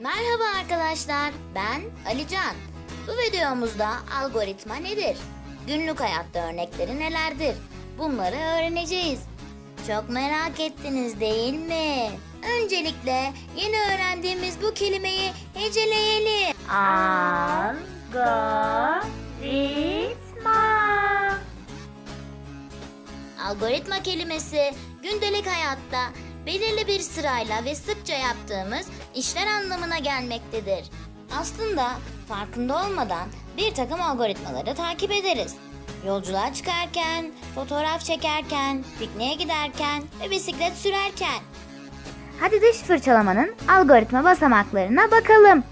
Merhaba arkadaşlar, ben Alican. Bu videomuzda algoritma nedir? Günlük hayatta örnekleri nelerdir? Bunları öğreneceğiz. Çok merak ettiniz değil mi? Öncelikle yeni öğrendiğimiz bu kelimeyi heceleyelim. Algoritma. Algoritma kelimesi gündelik hayatta belirli bir sırayla ve sıkça yaptığımız işler anlamına gelmektedir. Aslında farkında olmadan bir takım algoritmaları takip ederiz. Yolculuğa çıkarken, fotoğraf çekerken, pikniğe giderken ve bisiklet sürerken. Hadi diş fırçalamanın algoritma basamaklarına bakalım.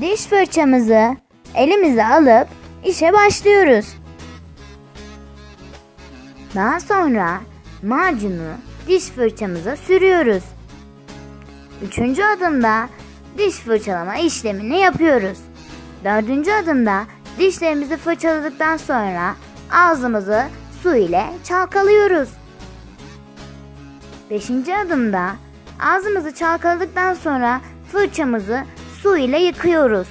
Diş fırçamızı elimize alıp işe başlıyoruz. Daha sonra macunu diş fırçamıza sürüyoruz. Üçüncü adımda diş fırçalama işlemini yapıyoruz. Dördüncü adımda dişlerimizi fırçaladıktan sonra ağzımızı su ile çalkalıyoruz. Beşinci adımda ağzımızı çalkaladıktan sonra fırçamızı su ile yıkıyoruz.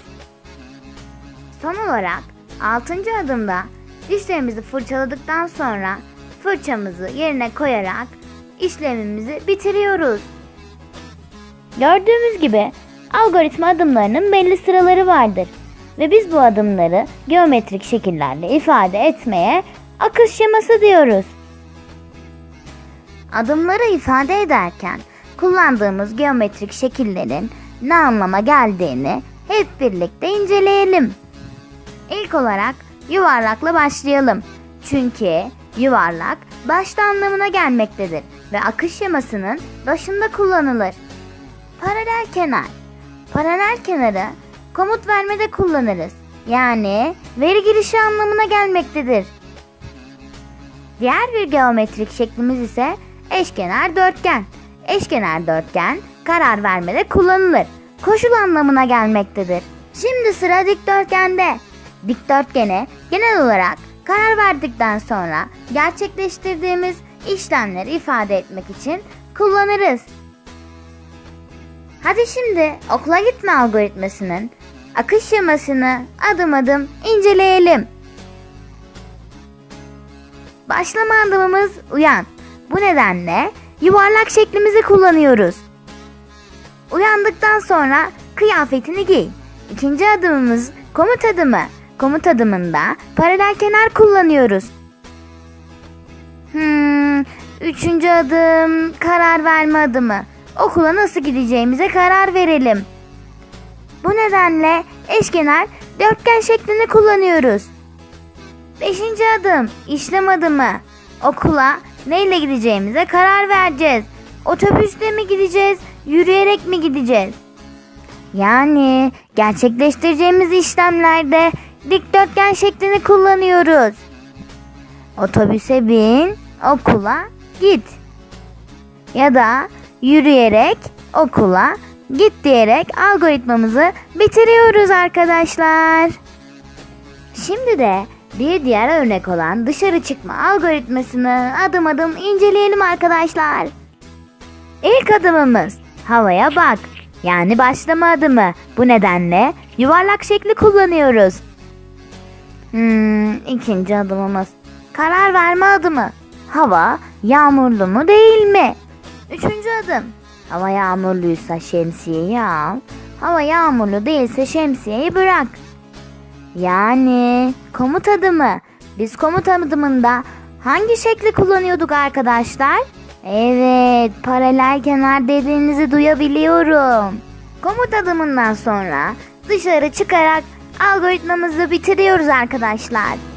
Son olarak altıncı adımda dişlerimizi fırçaladıktan sonra fırçamızı yerine koyarak işlemimizi bitiriyoruz. Gördüğümüz gibi algoritma adımlarının belli sıraları vardır ve biz bu adımları geometrik şekillerle ifade etmeye akış şeması diyoruz. Adımları ifade ederken kullandığımız geometrik şekillerin ne anlama geldiğini hep birlikte inceleyelim. İlk olarak yuvarlakla başlayalım. Çünkü yuvarlak başta anlamına gelmektedir ve akış şemasının başında kullanılır. Paralel kenar. Paralel kenarı komut vermede kullanırız. Yani veri girişi anlamına gelmektedir. Diğer bir geometrik şeklimiz ise eşkenar dörtgen. Eşkenar dörtgen karar vermede kullanılır. Koşul anlamına gelmektedir. Şimdi sıra dikdörtgende. Dikdörtgene genel olarak karar verdikten sonra gerçekleştirdiğimiz işlemleri ifade etmek için kullanırız. Hadi şimdi okula gitme algoritmasının akış şemasını adım adım inceleyelim. Başlama adımımız uyan. Bu nedenle yuvarlak şeklimizi kullanıyoruz. Uyandıktan sonra kıyafetini giy. İkinci adımımız komut adımı. Komut adımında paralel kenar kullanıyoruz. Hmm, üçüncü adım karar verme adımı. Okula nasıl gideceğimize karar verelim. Bu nedenle eşkenar dörtgen şeklini kullanıyoruz. Beşinci adım işlem adımı. Okula neyle gideceğimize karar vereceğiz. Otobüsle mi gideceğiz, yürüyerek mi gideceğiz? Yani gerçekleştireceğimiz işlemlerde dikdörtgen şeklini kullanıyoruz. Otobüse bin, okula git. Ya da yürüyerek okula git diyerek algoritmamızı bitiriyoruz arkadaşlar. Şimdi de bir diğer örnek olan dışarı çıkma algoritmasını adım adım inceleyelim arkadaşlar. İlk adımımız havaya bak. Yani başlama adımı. Bu nedenle yuvarlak şekli kullanıyoruz. Hmm, ikinci adımımız karar verme adımı. Hava yağmurlu mu değil mi? Üçüncü adım hava yağmurluysa şemsiyeyi al. Hava yağmurlu değilse şemsiyeyi bırak. Yani komut adımı. Biz komut adımında hangi şekli kullanıyorduk arkadaşlar? Evet, paralel kenar dediğinizi duyabiliyorum. Komut adımından sonra dışarı çıkarak algoritmamızı bitiriyoruz arkadaşlar.